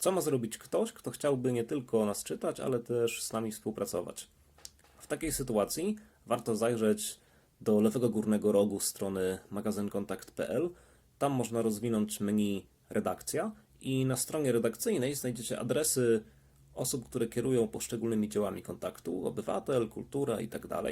Co ma zrobić ktoś, kto chciałby nie tylko nas czytać, ale też z nami współpracować? W takiej sytuacji warto zajrzeć do lewego górnego rogu strony magazynkontakt.pl. Tam można rozwinąć menu redakcja i na stronie redakcyjnej znajdziecie adresy osób, które kierują poszczególnymi działami kontaktu, obywatel, kultura itd.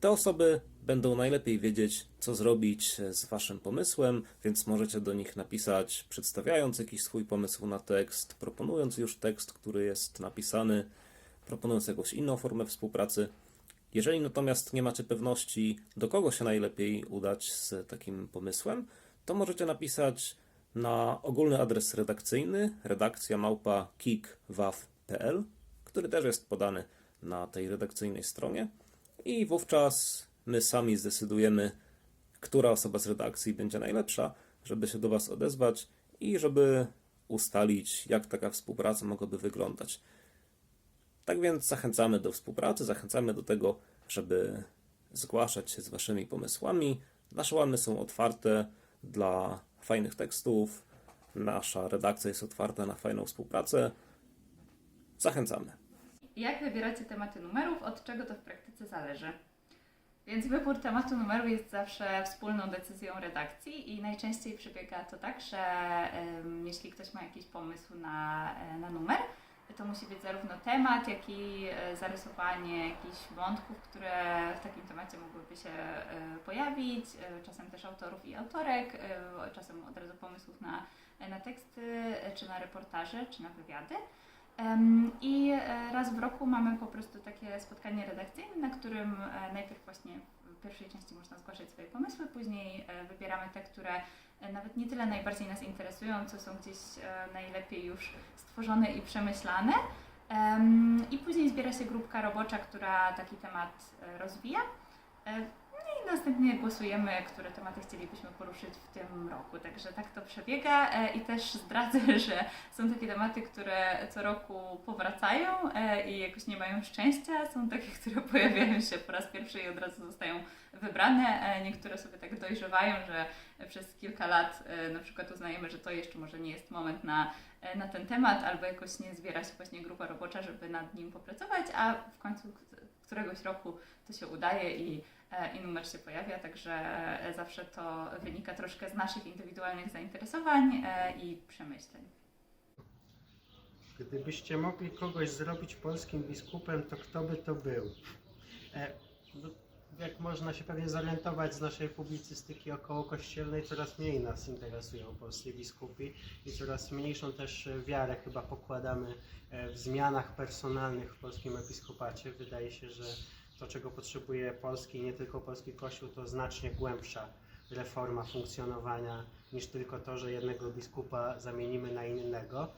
Te osoby będą najlepiej wiedzieć, co zrobić z Waszym pomysłem, więc możecie do nich napisać, przedstawiając jakiś swój pomysł na tekst, proponując już tekst, który jest napisany, proponując jakąś inną formę współpracy. Jeżeli natomiast nie macie pewności, do kogo się najlepiej udać z takim pomysłem, to możecie napisać na ogólny adres redakcyjny redakcja małpa kikwaw.pl, który też jest podany na tej redakcyjnej stronie i wówczas my sami zdecydujemy, która osoba z redakcji będzie najlepsza, żeby się do Was odezwać i żeby ustalić, jak taka współpraca mogłaby wyglądać. Tak więc zachęcamy do współpracy, zachęcamy do tego, żeby zgłaszać się z Waszymi pomysłami. Nasze łamy są otwarte dla fajnych tekstów. Nasza redakcja jest otwarta na fajną współpracę. Zachęcamy. Jak wybieracie tematy numerów, od czego to w praktyce zależy? Więc wybór tematu numeru jest zawsze wspólną decyzją redakcji i najczęściej przebiega to tak, że em, jeśli ktoś ma jakiś pomysł na, e, na numer, to musi być zarówno temat, jak i e, zarysowanie jakichś wątków, które w takim temacie mogłyby się e, pojawić, czasem też autorów i autorek, czasem od razu pomysłów na, na teksty, czy na reportaże, czy na wywiady. I e, raz w roku mamy po prostu takie spotkanie redakcyjne, na którym e, najpierw właśnie w pierwszej części można zgłaszać swoje pomysły, później e, wybieramy te, które nawet nie tyle najbardziej nas interesują, co są gdzieś najlepiej już stworzone i przemyślane. Em, I później zbiera się grupka robocza, która taki temat rozwija. Następnie głosujemy, które tematy chcielibyśmy poruszyć w tym roku. Także tak to przebiega e, i też zdradzę, że są takie tematy, które co roku powracają e, i jakoś nie mają szczęścia. Są takie, które pojawiają się po raz pierwszy i od razu zostają wybrane. E, Niektóre sobie tak dojrzewają, że przez kilka lat na przykład uznajemy, że to jeszcze może nie jest moment na, na ten temat, albo jakoś nie zbiera się właśnie grupa robocza, żeby nad nim popracować, a w końcu któregoś roku to się udaje i, e, i numer się pojawia, także e, zawsze to wynika troszkę z naszych indywidualnych zainteresowań e, i przemyśleń. Gdybyście mogli kogoś zrobić polskim biskupem, to kto by to był? E, no, jak można się pewnie zorientować z naszej publicystyki około kościelnej, coraz mniej nas interesują polscy biskupi i coraz mniejszą też wiarę chyba pokładamy e, w zmianach personalnych w polskim episkopacie. Wydaje się, że to, czego potrzebuje polski i nie tylko polski kościół, to znacznie głębsza reforma funkcjonowania niż tylko to, że jednego biskupa zamienimy na innego.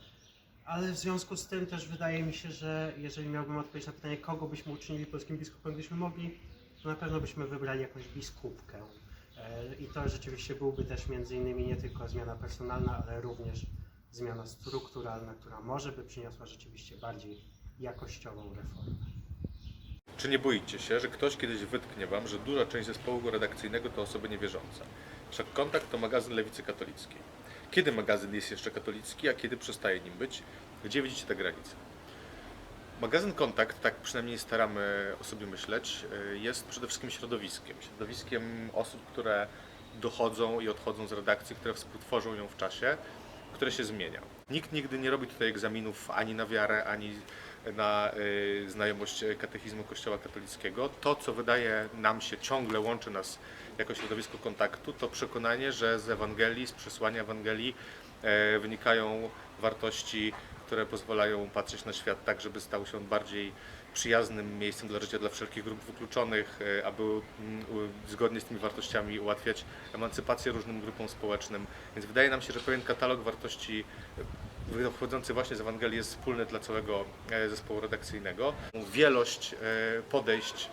Ale w związku z tym też wydaje mi się, że jeżeli miałbym odpowiedzieć na pytanie, kogo byśmy uczynili polskim biskupem, gdybyśmy mogli, to na pewno byśmy wybrali jakąś biskupkę. E, I to rzeczywiście byłby też między innymi nie tylko zmiana personalna, ale również zmiana strukturalna, która może by przyniosła rzeczywiście bardziej jakościową reformę. Czy nie boicie się, że ktoś kiedyś wytknie Wam, że duża część zespołu redakcyjnego to osoby niewierzące? Wszak Kontakt to magazyn lewicy katolickiej. Kiedy magazyn jest jeszcze katolicki, a kiedy przestaje nim być? Gdzie widzicie te granice? Magazyn Kontakt, tak przynajmniej staramy o sobie myśleć, y, jest przede wszystkim środowiskiem. Środowiskiem osób, które dochodzą i odchodzą z redakcji, które współtworzą ją w czasie, które się zmienia. Nikt nigdy nie robi tutaj egzaminów ani na wiarę, ani na y, znajomość katechizmu Kościoła katolickiego. To, co wydaje nam się ciągle łączy nas jako środowisko kontaktu, to przekonanie, że z Ewangelii, z przesłania Ewangelii e, wynikają wartości, które pozwalają patrzeć na świat tak, żeby stał się on bardziej przyjaznym miejscem dla życia dla wszelkich grup wykluczonych, e, aby mm, zgodnie z tymi wartościami ułatwiać emancypację różnym grupom społecznym. Więc wydaje nam się, że pewien katalog wartości e, wychodzący właśnie z Ewangelii jest wspólny dla całego e, zespołu redakcyjnego. Wielość podejść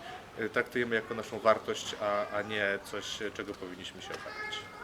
traktujemy jako naszą wartość, a, a nie coś, czego powinniśmy się obawiać.